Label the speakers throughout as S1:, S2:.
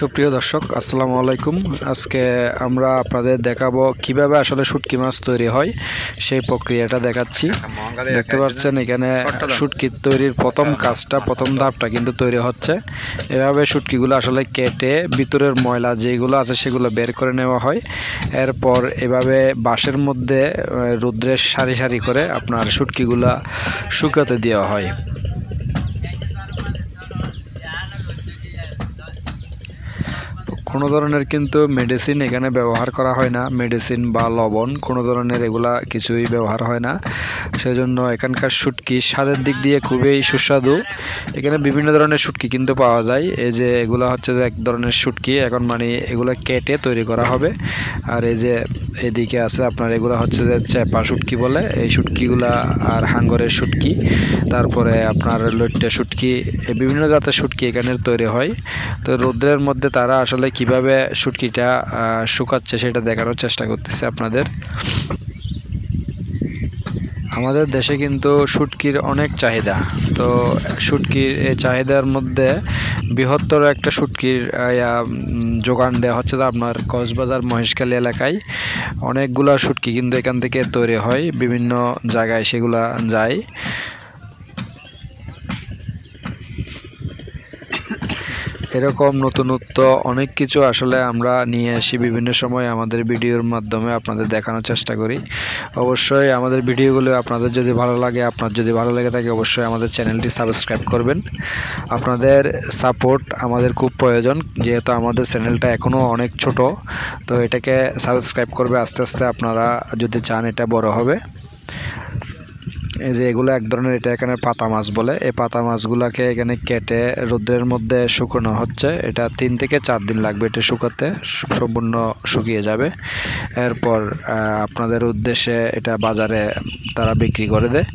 S1: সুপ্রিয় দর্শক, আসসালামু আলাইকুম। আজকে আমরা আপনাদের দেখাবো কীভাবে আসলে শুটকি মাছ তৈরি হয়, সেই প্রক্রিয়াটা দেখাচ্ছি। দেখতে পাচ্ছেন এখানে শুটকি তৈরির প্রথম কাজটা, প্রথম ধাপটা কিন্তু তৈরি হচ্ছে। এভাবে শুটকিগুলো আসলে কেটে ভিতরের ময়লা যেগুলো আছে সেগুলো বের করে নেওয়া হয়। এরপর এভাবে বাঁশের মধ্যে রৌদ্রের সারি সারি করে আপনার শুটকিগুলা শুকাতে দেওয়া হয়। কোনো ধরনের কিন্তু মেডিসিন এখানে ব্যবহার করা হয় না। মেডিসিন বা লবণ, কোনো ধরনের এগুলা কিছুই ব্যবহার হয় না। সেজন্য এখানকার শুটকি স্বাদের দিক দিয়ে খুবই সুস্বাদু। এখানে বিভিন্ন ধরনের শুটকি কিন্তু পাওয়া যায়। এই যে এগুলা হচ্ছে যে এক ধরনের শুটকি। এখন মানে এগুলো কেটে তৈরি করা হবে। আর এই যে এদিকে আছে আপনার, এগুলো হচ্ছে যে চেপা শুটকি বলে, এই শুটকিগুলা আর হাঙ্গরের শুটকি। তারপরে আপনার লইট্টা শুটকি বিভিন্ন জাতের শুটকি এখানে তৈরি হয়। তো রৌদ্রের মধ্যে তারা আসলে কীভাবে শুটকিটা শুকাচ্ছে সেটা দেখানোর চেষ্টা করতেছে আপনাদের। আমাদের দেশে কিন্তু শুটকির অনেক চাহিদা। তো শুটকির এই চাহিদার মধ্যে বৃহত্তর একটা শুটকির যোগান দেওয়া হচ্ছে আপনার কক্সবাজার, মহেশখালী এলাকায় অনেকগুলা শুটকি কিন্তু এখান থেকে তৈরি হয়, বিভিন্ন জায়গায় সেগুলা যায়। এরকম নতুনত্ব অনেক কিছু আসলে আমরা নিয়ে আসি বিভিন্ন সময় আমাদের ভিডিওর মাধ্যমে আপনাদের দেখানোর চেষ্টা করি। অবশ্যই আমাদের ভিডিওগুলো আপনাদের যদি ভালো লাগে, আপনার যদি ভালো লেগে থাকে অবশ্যই আমাদের চ্যানেলটি সাবস্ক্রাইব করবেন। আপনাদের সাপোর্ট আমাদের খুব প্রয়োজন, যেহেতু আমাদের চ্যানেলটা এখনও অনেক ছোট, তো এটাকে সাবস্ক্রাইব করবে আস্তে আস্তে আপনারা যদি চান এটা বড় হবে। এই যে এগুলো এক ধরনের এটা এখানে পাতা মাছ বলে। এই পাতা মাছগুলোকে এখানে কেটে রোদ্রের মধ্যে শুকানো হচ্ছে। এটা তিন থেকে চার দিন লাগবে এটা শুকাতে সম্পূর্ণ শুকিয়ে যাবে। এরপর আপনাদের উদ্দেশ্যে এটা বাজারে তারা বিক্রি করে দেয়।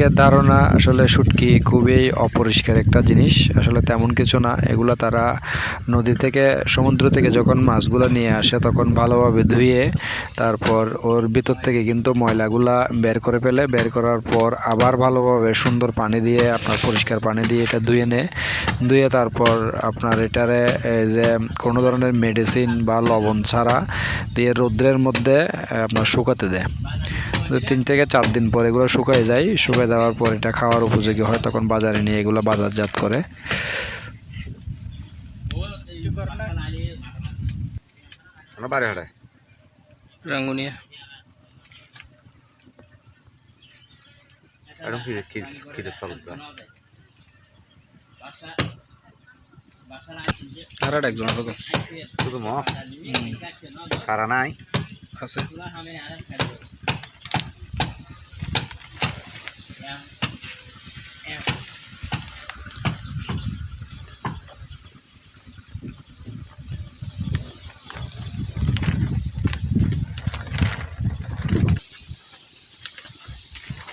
S1: অনেকের ধারণা আসলে শুটকি খুবই অপরিষ্কার একটা জিনিস। আসলে তেমন কিছু না। এগুলো তারা নদী থেকে, সমুদ্র থেকে যখন মাছগুলো নিয়ে আসে, তখন ভালোভাবে ধুয়ে তারপর ওর ভিতর থেকে কিন্তু ময়লাগুলা বের করে ফেলে। বের করার পর আবার ভালোভাবে সুন্দর পানি দিয়ে, আপনার পরিষ্কার পানি দিয়ে এটা ধুয়ে নেয় ধুয়ে তারপর আপনার এটারে যে কোনো ধরনের মেডিসিন বা লবণ ছাড়া দিয়ে রৌদ্রের মধ্যে আপনার শুকাতে দেয়। তিন থেকে চার দিন পর এগুলো শুকায় যায় শুকায় যাওয়ার পর এটা খাওয়ার উপযোগী হয় তখন বাজারে নিয়ে এগুলো বাজারজাত করে। রাঙ্গুনিয়া। একজন
S2: শুধু কারা নাই?
S1: আছে।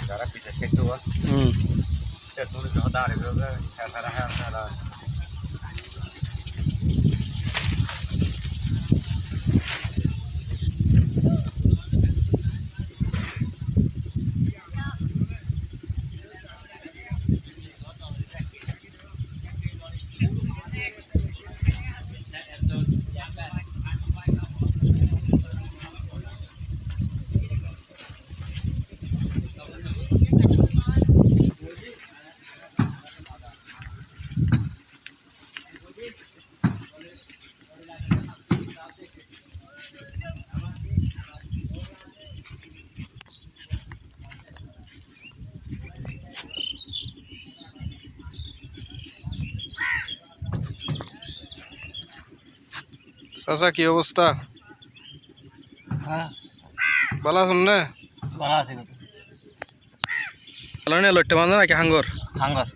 S2: যারা বিদেশ কিন্তু
S1: হুম
S2: সে তুলি তো দাঁড়ি হ্যাঁ হ্যাঁ হ্যাঁ হ্যাঁ
S1: চাচা কি অবস্থা?
S3: হ্যাঁ।
S1: ভালো আছেন না?
S3: ভালো আছি।
S1: ভালো নেই লোটটা মানে নাকি হাঙ্গর?
S3: হাঙ্গর।